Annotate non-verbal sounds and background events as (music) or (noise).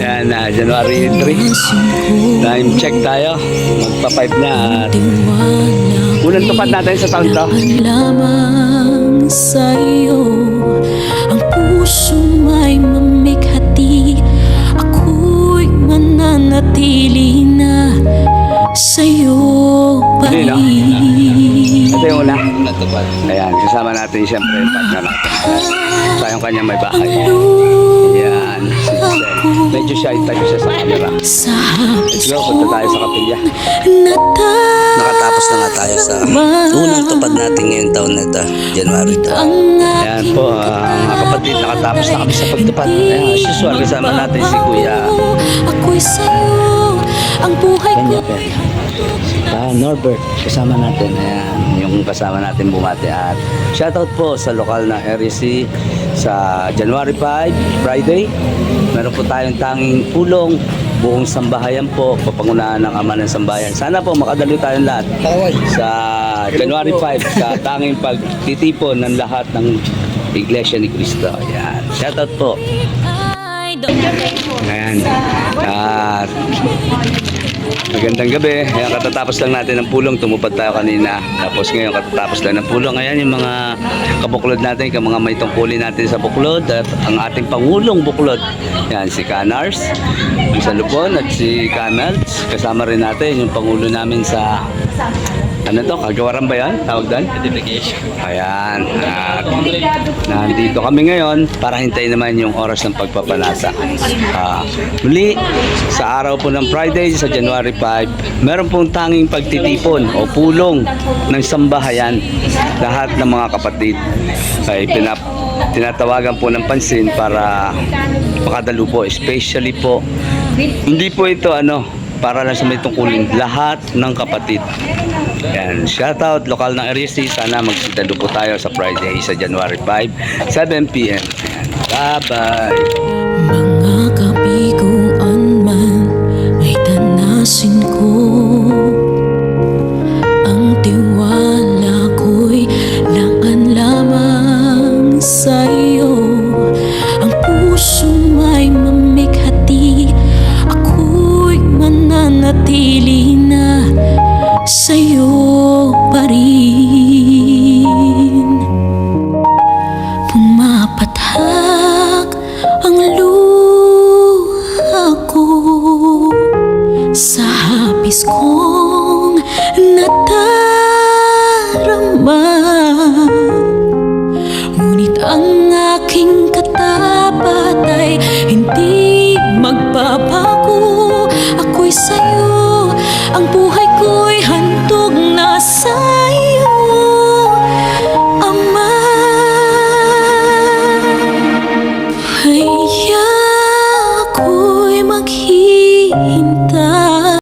Yan na, January 3. Time check tayo. Magpa-pipe na at unang tupad natin sa taon to. lamang sa'yo Ang puso may mamighati Ako'y mananatili na Sa'yo pa rin Ito yung una. Ayan, kasama natin siyempre yung partner natin. Tayong kanya may bahay. Ayan. Medyo shy tayo siya sa camera. Go, punta tayo sa kapilya. Nakatapos na nga tayo sa unang tupad natin ngayong taon na ito, January 2. Ayan po, ah, mga kapatid, nakatapos na kami sa pagtupad. Ayan, as usual, kasama natin si Kuya Ako'y sa'yo Ang buhay ko pe. Ah, Norbert, kasama natin. Ayan, yung kasama natin bumati. At shoutout po sa lokal na REC sa January 5, Friday. Meron po tayong tanging pulong buong sambahayan po, papangunahan ng ama ng sambahayan. Sana po makadalo tayong lahat sa January 5 sa (laughs) tanging pagtitipon ng lahat ng Iglesia ni Cristo. Ayan. Shoutout po. Ayan. At magandang gabi. Ayan, katatapos lang natin ng pulong. Tumupad tayo kanina. Tapos ngayon, katatapos lang ng pulong. Ayan yung mga kabuklod natin, yung mga may tungkulin natin sa buklod. At ang ating pangulong buklod. Ayan, si Canars, yung sa Lupon, at si Camels. Kasama rin natin yung pangulo namin sa ano to? Kagawaran ba yan? Tawag doon? Edification. Ayan. At nandito kami ngayon para hintayin naman yung oras ng pagpapanasa. Ah, muli, sa araw po ng Friday sa January 5, meron pong tanging pagtitipon o pulong ng sambahayan. Lahat ng mga kapatid ay pinap tinatawagan po ng pansin para makadalo po, especially po hindi po ito ano, para lang sa may tungkulin. Lahat ng kapatid. Yan. Shoutout, lokal ng RSC. Sana magsidalo po tayo sa Friday sa January 5, 7 p.m. Bye-bye. Mga kabiguan man ay tanasin ko Ang tiwala ko'y laan lamang sa'yo Ang puso may mamighati mananatili na sa'yo pa rin. Pumapatak ang luha ko Sa hapis kong nadarama